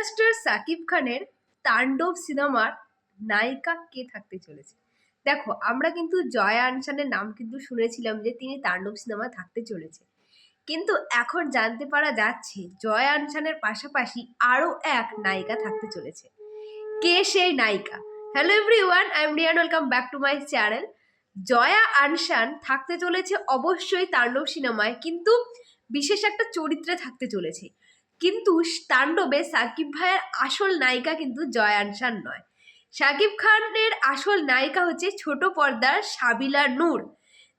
Superstar Shakib খানের তাণ্ডব সিনেমার নায়িকা কে থাকতে চলেছে? দেখো, আমরা কিন্তু জয়া আনসানের নাম কিন্তু শুনেছিলাম যে তিনি তাণ্ডব সিনেমা থাকতে চলেছে। কিন্তু এখন জানতে পারা যাচ্ছে জয়া আনসানের পাশাপাশি আরও এক নায়িকা থাকতে চলেছে। কে সেই নায়িকা? Hello everyone I am Riyan welcome back to my channel Jaya Ahsan থাকতে চলেছে অবশ্যই তাণ্ডব সিনেমায়, কিন্তু বিশেষ একটা চরিত্রে থাকতে চলেছে। কিন্তু তাণ্ডবে সাকিব ভাইয়ের আসল নায়িকা কিন্তু জয়া আনসান নয়। সাকিব খানের আসল নায়িকা হচ্ছে ছোট পর্দার সাবিলা নূর,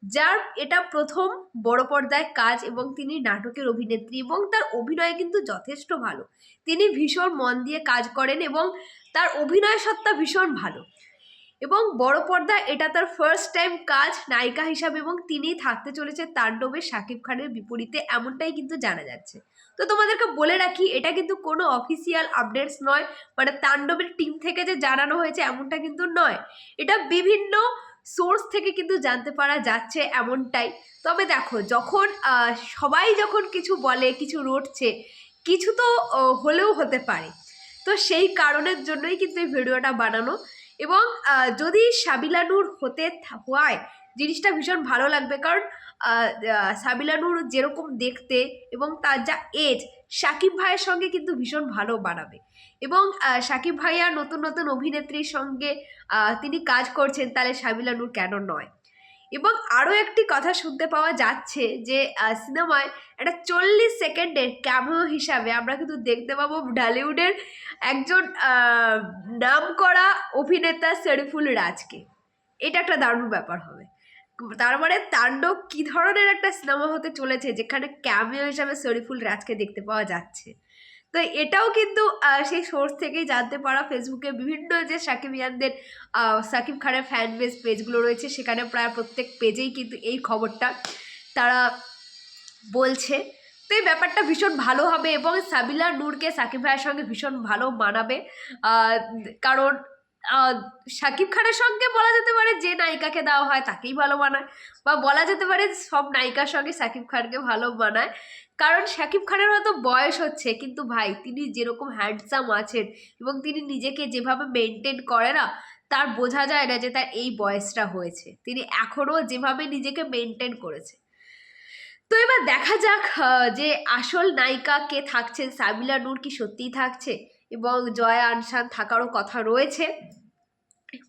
যার এটা প্রথম বড় পর্দায় কাজ এবং তিনি নাটকের অভিনেত্রী এবং তার অভিনয় কিন্তু যথেষ্ট ভালো। তিনি ভীষণ মন দিয়ে কাজ করেন এবং তার অভিনয় সত্তা ভীষণ ভালো। এবং বড় পর্দা, এটা তার ফার্স্ট টাইম কাজ, নায়িকা হিসাবে এবং তিনি থাকতে চলেছে তাণ্ডবে শাকিব খানের বিপরীতে, এমনটাই কিন্তু জানা যাচ্ছে। তো তোমাদেরকে বলে রাখি, এটা কিন্তু কোনো অফিসিয়াল আপডেটস নয় মানে তাণ্ডবের টিম থেকে যে জানানো হয়েছে এমনটা কিন্তু নয়। এটা বিভিন্ন সোর্স থেকে কিন্তু জানতে পারা যাচ্ছে এমনটাই। তবে দেখো, যখন সবাই যখন কিছু বলে, কিছু রটছে, কিছু তো হলেও হতে পারে। তো সেই কারণের জন্যই কিন্তু এই ভিডিওটা বানানো। এবং যদি সাবিলানুর হতে হয় জিনিসটা ভীষণ ভালো লাগবে। কারণ আহ, আহ, সাবিলা নূর যেরকম দেখতে এবং তার যা এজ সাকিব ভাইয়ের সঙ্গে কিন্তু ভীষণ ভালো বানাবে এবং সাকিব ভাইয়া নতুন নতুন অভিনেত্রীর সঙ্গে তিনি কাজ করছেন তাহলে সাবিলানুর কেন নয়? এবং আরও একটি কথা শুনতে পাওয়া যাচ্ছে যে সিনেমায় একটা চল্লিশ সেকেন্ডের ক্যামিও হিসাবে আমরা কিন্তু দেখতে পাবো ঢালিউডের একজন আহ, নামকরা অভিনেতা শরীফুল রাজকে। এটা একটা দারুণ ব্যাপার হবে। তার মানে তাণ্ডব কী ধরনের একটা সিনেমা হতে চলেছে যেখানে ক্যামিও হিসাবে শরীফুল রাজকে দেখতে পাওয়া যাচ্ছে? তো এটাও কিন্তু সেই সোর্স থেকেই জানতে পারা ফেসবুকে বিভিন্ন যে সাকিব ইয়ানদের সাকিব খানের ফ্যান বেস পেজগুলো রয়েছে, সেখানে প্রায় প্রত্যেক পেজেই কিন্তু এই খবরটা তারা বলছে। তো এই ব্যাপারটা ভীষণ ভালো হবে এবং সাবিলা নূরকে সাকিব ভাইয়ের সঙ্গে ভীষণ ভালো মানাবে। কারণ শাকিব খানের সঙ্গে বলা যেতে পারে যে নায়িকাকে দেওয়া হয় তাকেই ভালো মানায় বা বলা যেতে পারে সব নায়িকার সঙ্গে শাকিব খানকে ভালো মানায়। কারণ শাকিব খানের হয়তো বয়স হচ্ছে, কিন্তু ভাই তিনি যেরকম হ্যান্ডসাম আছেন এবং তিনি নিজেকে যেভাবে মেনটেন করে না, তার বোঝা যায় না যে তার এই বয়সটা হয়েছে। তিনি এখনও যেভাবে নিজেকে মেনটেন করেছে। তো এবার দেখা যাক যে আসল নায়িকা কে থাকছেন সাবিলা নূর কি সত্যিই থাকছে? এবং জয়া আনসান থাকারও কথা রয়েছে।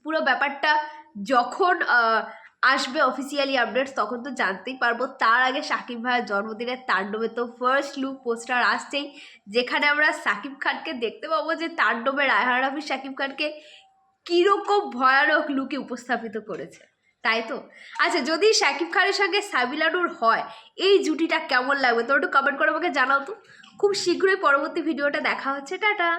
পুরো ব্যাপারটা যখন আসবে অফিসিয়ালি আপডেটস তখন তো জানতেই পারব। তার আগে সাকিব ভাইয়ের জন্মদিনের তাণ্ডবে তো ফার্স্ট লুক পোস্টার আসছেই। যেখানে আমরা সাকিব খানকে দেখতে পাবো যে তাণ্ডবে রায়হান রাফি সাকিব খানকে কীরকম ভয়ানক লুকে উপস্থাপিত করেছে। তাই তো? আচ্ছা যদি শাকিব খানের সঙ্গে সাবিলানুর হয়, এই জুটিটা কেমন লাগবে? তো একটু কমেন্ট করে আমাকে জানাও তো। খুব শীঘ্রই পরবর্তী ভিডিওটা দেখা হচ্ছে। টাটা!